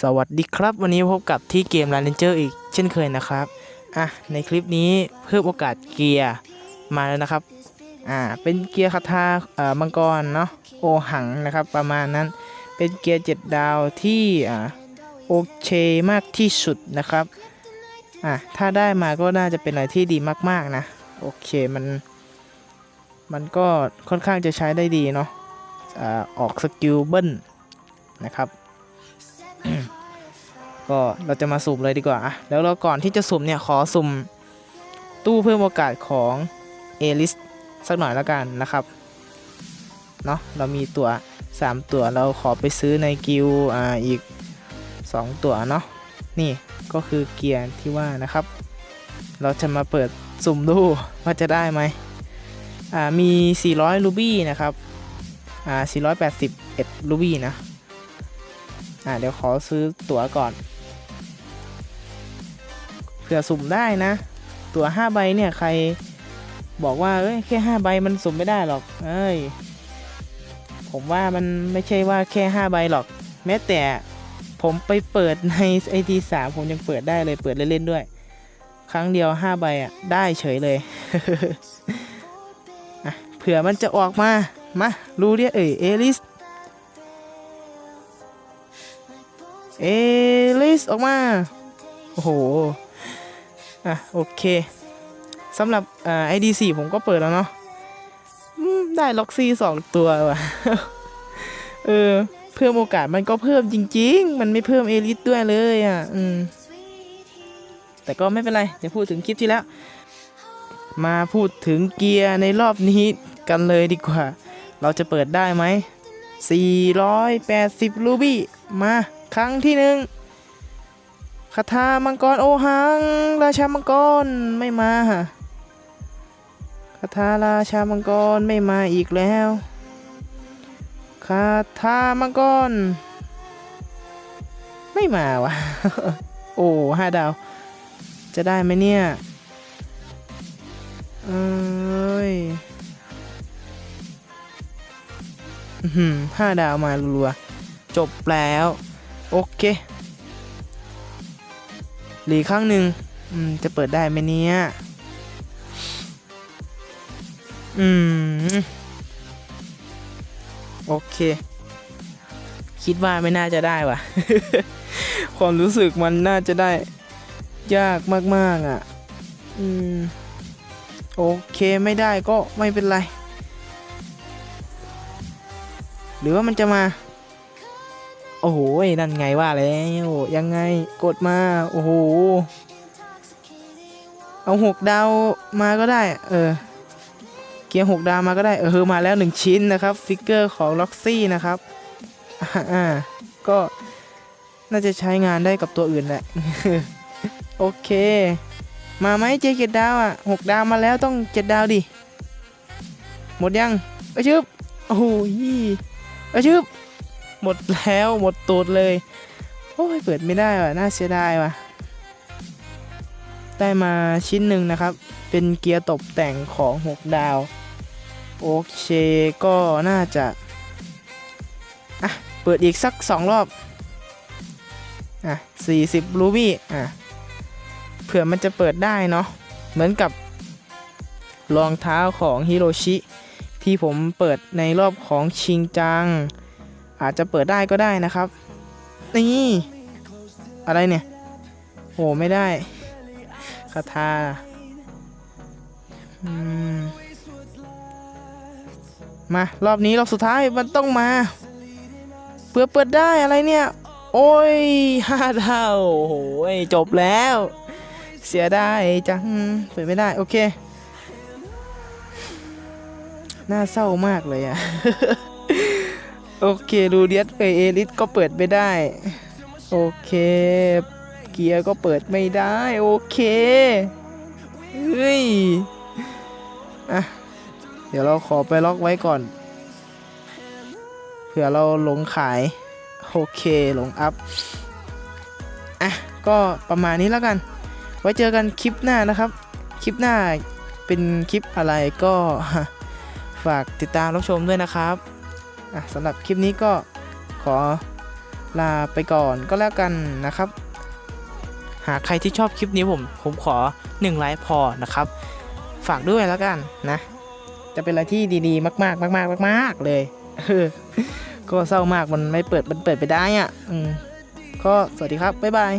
สวัสดีครับ วันนี้พบกับที่เกม r a n g e r อีกเช่นเคยนะครับอะในคลิปนี้เพิ่มโอกาสเกียร์มาแล้วนะครับอ่าเป็นเกียร์คาถาเอ่อมังกรเนาะโอหังนะครับประมาณนั้นเป็นเกียร์7ดาวที่อ่าโอเคมากที่สุดนะครับอะถ้าได้มาก็น่าจะเป็นอะไรที่ดีมากๆนะโอเคมันมันก็ค่อนข้างจะใช้ได้ดีเนาะอ่าออกสกิลเบิ้ลนะครับ ก็เราจะมาสุ่มเลยดีกว่าแล้วเราก่อนที่จะสุ่มเนี่ยขอสุ่มตู้เพิ่มโอกาสของเอลิสสักหน่อยแล้วกันนะครับเนาะเรามีตัว 3 ตัวเราขอไปซื้อในกิลด์อ่าอีก 2 ตัวเนาะนี่ก็คือเกียร์ที่ว่านะครับ เราจะมาเปิดสุ่มดูว่าจะได้ไหมอ่ามี 400 รูบี้นะครับอ่า481 รูบี้นะอ่าเดี๋ยวขอซื้อตั๋วก่อน ผื่อสุ่มได้นะ ตัว5ใบเนี่ยใครบอกว่าเอ้ยแค่5ใบมันสุ่มไม่ได้หรอก เอ้ย ผมว่ามันไม่ใช่ว่าแค่5ใบหรอก แม้แต่ผมไปเปิดในไอทีสามผมยังเปิดได้เลยเปิดเล่นๆด้วย ครั้งเดียว5ใบอะได้เฉยเลยอะเผื่อมันจะออกมา มารู้เรียเอ่ยเอลิสเอลิสออกมา โอ้โห อะโอเคสำหรับไอ่า ID4 ผมก็เปิดแล้วเนาะได้ล็อกซี่สองตัวว่ะ เออ เพิ่มโอกาสมันก็เพิ่มจริง ๆ มันไม่เพิ่มเอลิสด้วยเลยอะ อืม แต่ก็ไม่เป็นไร เดี๋ยวพูดถึงคลิปที่แล้ว มาพูดถึงเกียร์ในรอบนี้กันเลยดีกว่า เราจะเปิดได้ไหม 480 รูบี้ มา ครั้งที่หนึ่ง คาถามังกรโอหัง ราชามังกรไม่มาคาถาราชามังกรไม่มาอีกแล้วคาถามังกร ไม่มาวะโอ้ห้าดาว จะได้ไหมเนี่ยเอ้ยอื้อหือห้าดาวมารัวๆจบแล้ว โอเค หลีกครั้งหนึ่งจะเปิดได้ไหมเนี่ยอืม โอเค คิดว่าไม่น่าจะได้ว่ะ ความรู้สึกมันน่าจะได้ ยากมากๆอะ อืม โอเคไม่ได้ก็ไม่เป็นไร หรือว่ามันจะมา โอ้โหนั่นไงว่าแล้วยังไงกดมา โอ้โห เอาหกดาวมาก็ได้ เออ เกียร์หกดาวมาก็ได้ เออ มาแล้วหนึ่งชิ้นนะครับ ฟิกเกอร์ของล็อกซี่นะครับอ่าก็น่าจะใช้งานได้กับตัวอื่นแหละ โอเค มาไหมเจเจ็ดดาวอะหกดาวมาแล้วต้องเจ็ดดาวดิ หมดยังเอ้ยชึบโอ้โหเอ้ยชึบ หมดแล้วหมดตูดเลย โอ้ย เปิดไม่ได้ว่ะ น่าเสียดายว่ะ ได้มาชิ้นหนึ่งนะครับ เป็นเกียร์ตกแต่งของ 6 ดาว โอเค ก็น่าจะ อะ เปิดอีกสัก 2 รอบ อะ 40 รูบี้ อะ เผื่อมันจะเปิดได้เนาะ เหมือนกับรองเท้าของฮิโรชิที่ผมเปิดในรอบของชิงจัง อาจจะเปิดได้ก็ได้นะครับ นี่ อะไรเนี่ยโหไม่ได้คาถามมา รอบนี้ รอบสุดท้ายมันต้องมา เพื่อเปิดได้อะไรเนี่ย โอ้ยห้าดาวโอ้โหจบแล้ว เสียไดายจัง เปิดไม่ได้ โอเค น่าเศร้ามากเลยอะ โอเคดูเดียสเอเอลิสก็เปิดไม่ได้ โอเค เกียร์ก็เปิดไม่ได้ โอเคเฮ้ยอะเดี๋ยวเราขอไปล็อกไว้ก่อนเผื่อเราหลงขาย โอเคหลงอัพอะก็ประมาณนี้แล้วกัน ไว้เจอกันคลิปหน้านะครับ คลิปหน้าเป็นคลิปอะไรก็ฝากติดตามรับชมด้วยนะครับ อะสำหรับคลิปนี้ก็ขอลาไปก่อนก็แล้วกันนะครับ หากใครที่ชอบคลิปนี้ผมผมขอ1ไลค์พอนะครับ ฝากด้วยแล้วกันนะ จะเป็นอะไรที่ดีๆ มากๆ มาก ๆ มาก ๆ เลยเออก็เศร้ามากมันไม่เปิดมันเปิดไปได้อะก็สวัสดีครับบ๊ายบาย